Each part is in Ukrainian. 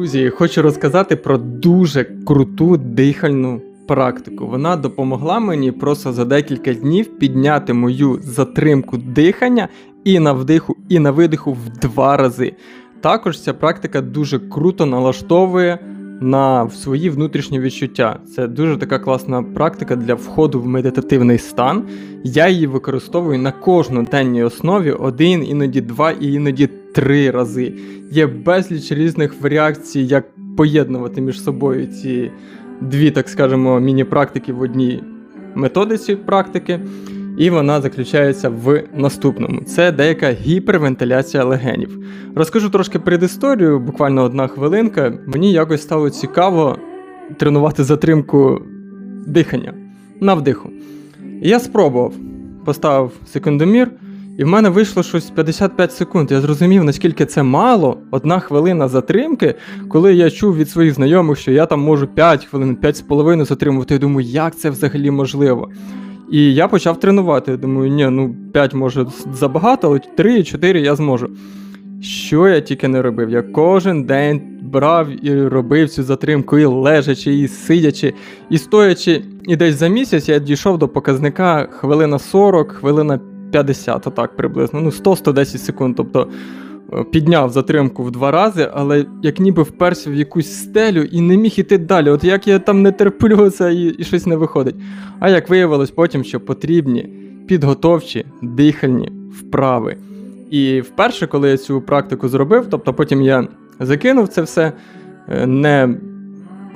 Друзі, хочу розказати про дуже круту дихальну практику. Вона допомогла мені просто за декілька днів підняти мою затримку дихання і на вдиху, і на видиху в два рази. Також ця практика дуже круто налаштовує на свої внутрішні відчуття. Це дуже така класна практика для входу в медитативний стан. Я її використовую на кожну денній основі один, іноді два і іноді три рази. Є безліч різних варіацій, як поєднувати між собою ці дві, так скажемо, міні-практики в одній методиці практики. І вона заключається в наступному: це деяка гіпервентиляція легенів. Розкажу трошки предісторію, буквально одна хвилинка. Мені якось стало цікаво тренувати затримку дихання на вдиху. Я спробував, поставив секундомір, і в мене вийшло щось 55 секунд. Я зрозумів, наскільки це мало, одна хвилина затримки, коли я чув від своїх знайомих, що я там можу 5 хвилин, 5,5 затримувати. Я думаю, як це взагалі можливо. І я почав тренувати. Думаю, ні, ну 5 може забагато, але 3-4 я зможу. Що я тільки не робив? Я кожен день брав і робив цю затримку, і лежачи, і сидячи, і стоячи. І десь за місяць я дійшов до показника хвилина 40, хвилина 50, отак приблизно. Ну, 100-110 секунд. Тобто е, підняв затримку в два рази, але як ніби вперся в якусь стелю і не міг іти далі. От як я там не терплю це і, і щось не виходить. А як виявилось потім, що потрібні підготовчі дихальні вправи. І вперше, коли я цю практику зробив, тобто потім я закинув це все, е, не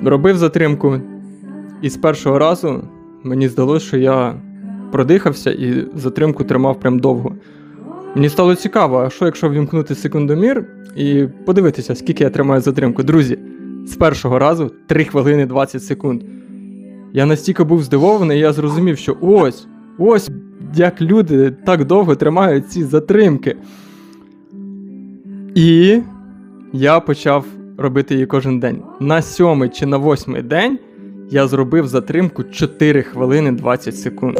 робив затримку, і з першого разу мені здалося, що я продихався і затримку тримав прям довго. Мені стало цікаво, а що якщо ввімкнути секундомір і подивитися, скільки я тримаю затримку. Друзі, з першого разу 3 хвилини 20 секунд. Я настільки був здивований, я зрозумів, що ось, ось як люди так довго тримають ці затримки. І я почав робити її кожен день. На сьомий чи на восьмий день я зробив затримку 4 хвилини 20 секунд.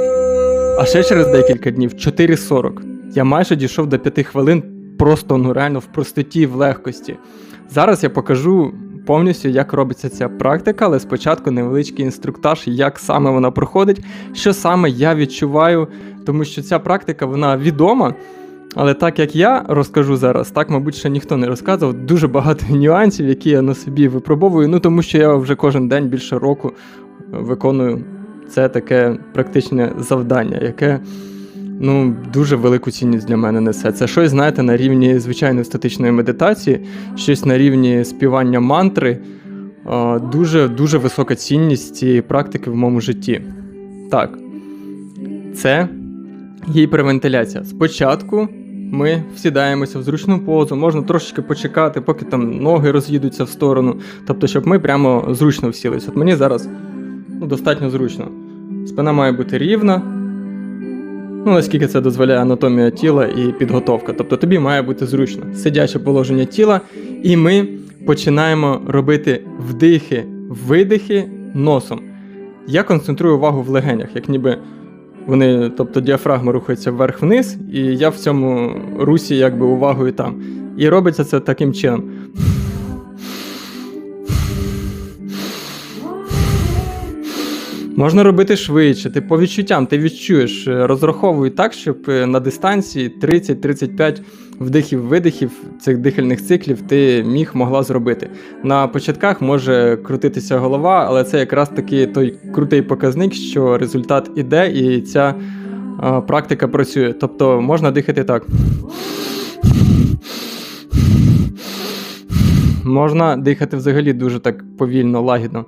А ще через декілька днів 4.40. Я майже дійшов до 5 хвилин просто ну реально в простоті, в легкості. Зараз я покажу повністю, як робиться ця практика, але спочатку невеличкий інструктаж, як саме вона проходить, що саме я відчуваю, тому що ця практика вона відома. Але так як я розкажу зараз, так, мабуть, ще ніхто не розказував. Дуже багато нюансів, які я на собі випробовую. Ну тому що я вже кожен день більше року виконую це таке практичне завдання, яке ну, дуже велику цінність для мене несе. Це щось, знаєте, на рівні звичайної статичної медитації, щось на рівні співання мантри. Дуже дуже висока цінність цієї практики в моєму житті. Так, це гіпервентиляція. Спочатку ми всідаємося в зручну позу, можна трошечки почекати, поки там ноги роз'їдуться в сторону. Тобто, щоб ми прямо зручно всілися. От мені зараз ну, достатньо зручно. Спина має бути рівна. Ну, наскільки це дозволяє анатомія тіла і підготовка. Тобто тобі має бути зручно. Сидяче положення тіла, і ми починаємо робити вдихи, видихи носом. Я концентрую увагу в легенях, як ніби вони, тобто діафрагма рухається вверх-вниз, і я в цьому русі якби увагою там. І робиться це таким чином. Можна робити швидше, ти по відчуттям ти відчуєш, е, розраховуй так, щоб е, на дистанції 30-35 вдихів-видихів цих дихальних циклів ти міг могла зробити. На початках може крутитися голова, але це якраз таки той крутий показник, що результат іде, і ця а, практика працює. Тобто можна дихати так. Можна дихати взагалі дуже так повільно, лагідно.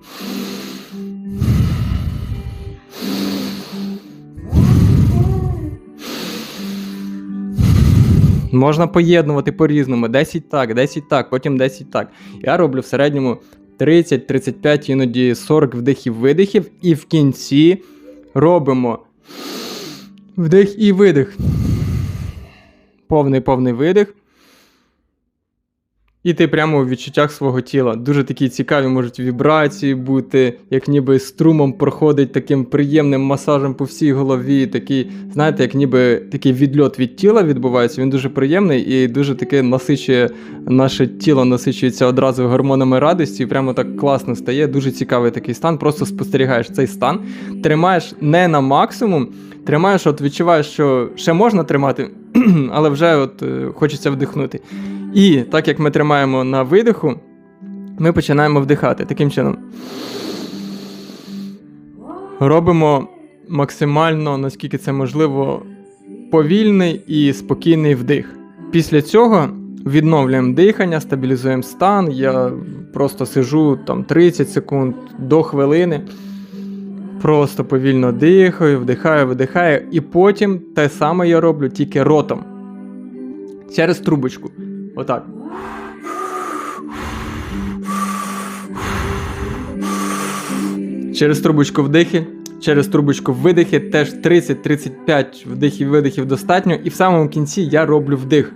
Можна поєднувати по-різному. 10 так, 10 так, потім 10 так. Я роблю в середньому 30, 35, іноді 40 вдихів-видихів. І в кінці робимо вдих і видих. Повний повний видих. І ти прямо у відчуттях свого тіла. Дуже такі цікаві можуть вібрації бути, як ніби струмом проходить таким приємним масажем по всій голові. Такий, знаєте, як ніби такий відльот від тіла відбувається. Він дуже приємний і дуже таке насичує наше тіло, насичується одразу гормонами радості. І прямо так класно стає. Дуже цікавий такий стан. Просто спостерігаєш цей стан, тримаєш не на максимум, тримаєш, от відчуваєш, що ще можна тримати, але вже от е, хочеться вдихнути. І так як ми тримаємо на видиху, ми починаємо вдихати. Таким чином. Робимо максимально, наскільки це можливо, повільний і спокійний вдих. Після цього відновлюємо дихання, стабілізуємо стан. Я просто сижу там 30 секунд до хвилини. Просто повільно дихаю, вдихаю, видихаю. І потім те саме я роблю тільки ротом. Через трубочку. Отак. Через трубочку вдихи, через трубочку видихи, теж 30-35 вдихів видихів достатньо. І в самому кінці я роблю вдих.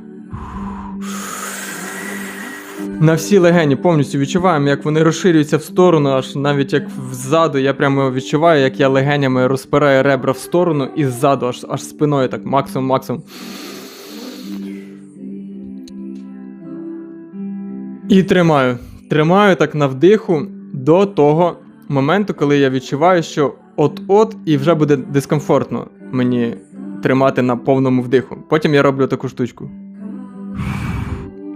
На всі легені повністю відчуваємо, як вони розширюються в сторону, аж навіть як ззаду. Я прямо відчуваю, як я легенями розпираю ребра в сторону і ззаду, аж аж спиною, так максимум-максимум. І тримаю. Тримаю так на вдиху до того моменту, коли я відчуваю, що от-от і вже буде дискомфортно мені тримати на повному вдиху. Потім я роблю таку штучку.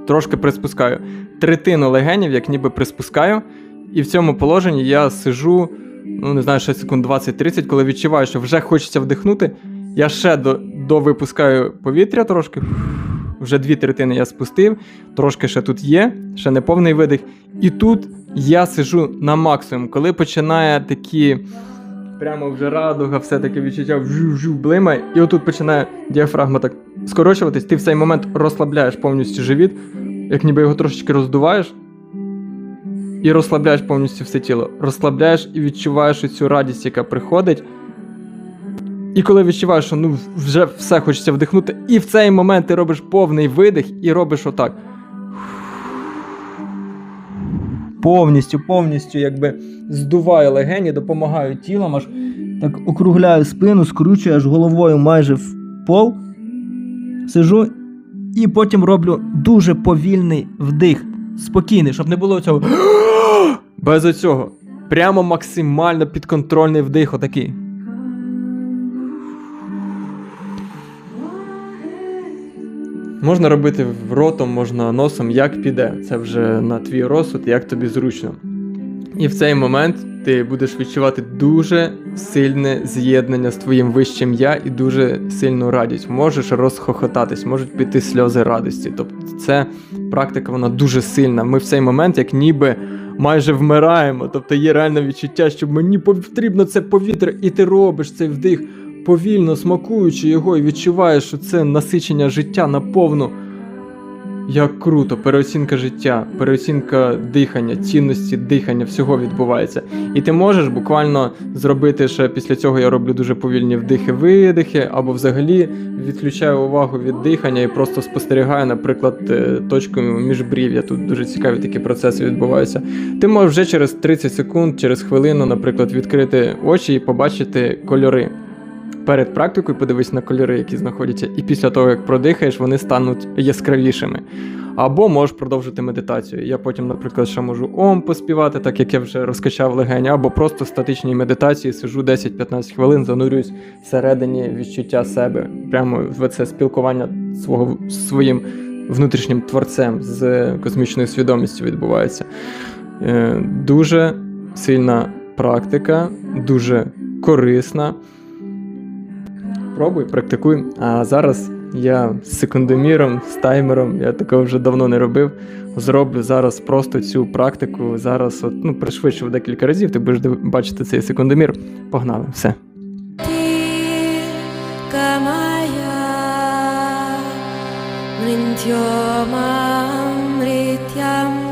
Трошки приспускаю. Третину легенів, як ніби приспускаю. І в цьому положенні я сижу, ну не знаю, ще секунд 20-30, коли відчуваю, що вже хочеться вдихнути. Я ще до, довипускаю повітря трошки. Вже дві третини я спустив, трошки ще тут є, ще не повний видих. І тут я сижу на максимум, коли починає такі. Прямо вже радуга, все-таки відчуття вжу-вжу блимає, і отут починає діафрагма так скорочуватись, ти в цей момент розслабляєш повністю живіт, як ніби його трошечки роздуваєш, і розслабляєш повністю все тіло. Розслабляєш і відчуваєш цю радість, яка приходить. І коли відчуваєш, що ну вже все хочеться вдихнути, і в цей момент ти робиш повний видих і робиш отак. Повністю, повністю якби здуваю легені, допомагаю тілом, аж так округляю спину, скручую аж головою майже в пол. Сижу і потім роблю дуже повільний вдих. Спокійний, щоб не було цього. Без оцього. Прямо максимально підконтрольний вдих, отакий. Можна робити ротом, можна носом, як піде. Це вже на твій розсуд, як тобі зручно. І в цей момент ти будеш відчувати дуже сильне з'єднання з твоїм вищим я і дуже сильну радість. Можеш розхохотатись, можуть піти сльози радості. Тобто, це практика, вона дуже сильна. Ми в цей момент, як ніби майже вмираємо. Тобто є реальне відчуття, що мені потрібно це повітря, і ти робиш цей вдих повільно смакуючи його і відчуваєш, що це насичення життя наповну. Як круто, переоцінка життя, переоцінка дихання, цінності дихання, всього відбувається. І ти можеш буквально зробити ще після цього я роблю дуже повільні вдихи-видихи, або взагалі відключаю увагу від дихання і просто спостерігаю, наприклад, е, точкою міжбрів'я. Тут дуже цікаві такі процеси відбуваються. Ти можеш вже через 30 секунд, через хвилину, наприклад, відкрити очі і побачити кольори перед практикою подивись на кольори, які знаходяться, і після того, як продихаєш, вони стануть яскравішими. Або можеш продовжити медитацію. Я потім, наприклад, ще можу ом поспівати, так як я вже розкачав легені, або просто в статичній медитації сиджу 10-15 хвилин, занурююсь всередині відчуття себе, прямо в це спілкування свого своїм внутрішнім творцем з космічною свідомістю відбувається. Е, дуже сильна практика, дуже корисна. Пробуй, практикуй. А зараз я з секундоміром, з таймером, я такого вже давно не робив. Зроблю зараз просто цю практику. Зараз от, ну, пришвидшив декілька разів, ти будеш бачити цей секундомір. Погнали, все.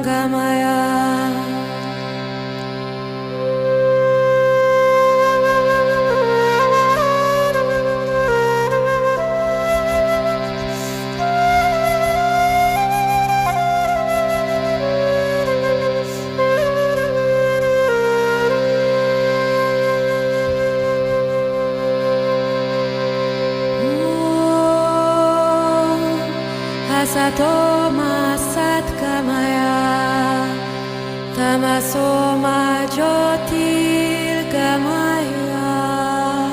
Gamaya дома садка моя, там сома тільки моя,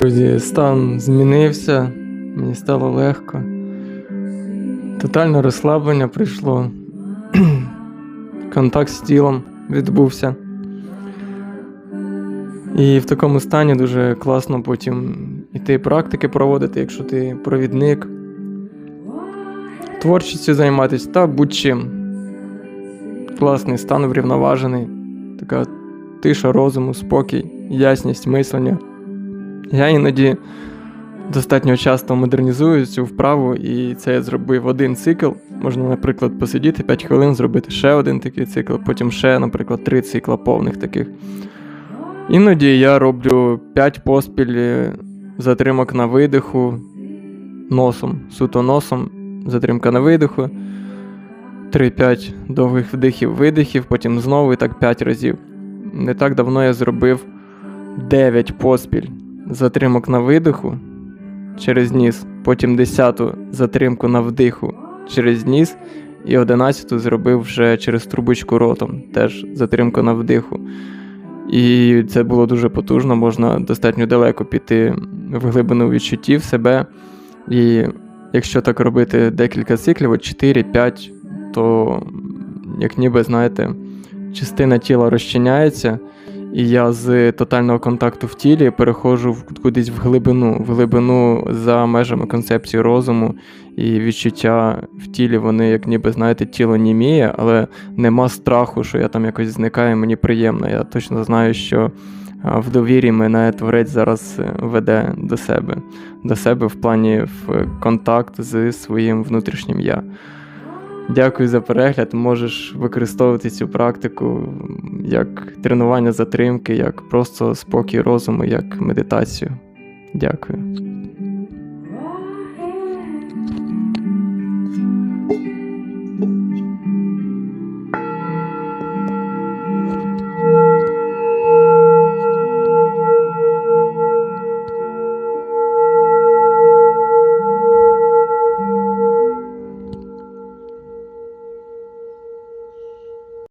Друзі, стан змінився, мені стало легко. Тотальне розслаблення прийшло. Контакт з тілом відбувся. І в такому стані дуже класно потім іти практики проводити, якщо ти провідник, творчістю займатися та будь-чим. Класний стан врівноважений, така тиша розуму, спокій, ясність мислення. Я іноді достатньо часто модернізую цю вправу, і це я зробив один цикл. Можна, наприклад, посидіти 5 хвилин, зробити ще один такий цикл, потім ще, наприклад, 3 цикла повних таких. Іноді я роблю 5 поспіль е, затримок на видиху носом, суто носом, затримка на видиху, 3-5 довгих вдихів, видихів, потім знову і так 5 разів. Не так давно я зробив 9 поспіль затримок на видиху через ніс, потім 10 затримку на вдиху через ніс, і 11 зробив вже через трубочку ротом, теж затримку на вдиху. І це було дуже потужно, можна достатньо далеко піти в глибину відчуттів себе. І якщо так робити декілька циклів, 4-5, то як ніби, знаєте, частина тіла розчиняється, і я з тотального контакту в тілі переходжу кудись в глибину, в глибину за межами концепції розуму і відчуття в тілі, вони, як ніби, знаєте, тіло німіє, але нема страху, що я там якось зникаю, мені приємно. Я точно знаю, що в довірі мене творець зараз е, веде до себе, до себе в плані в контакт з своїм внутрішнім я. Дякую за перегляд. Можеш використовувати цю практику як тренування затримки, як просто спокій розуму, як медитацію. Дякую.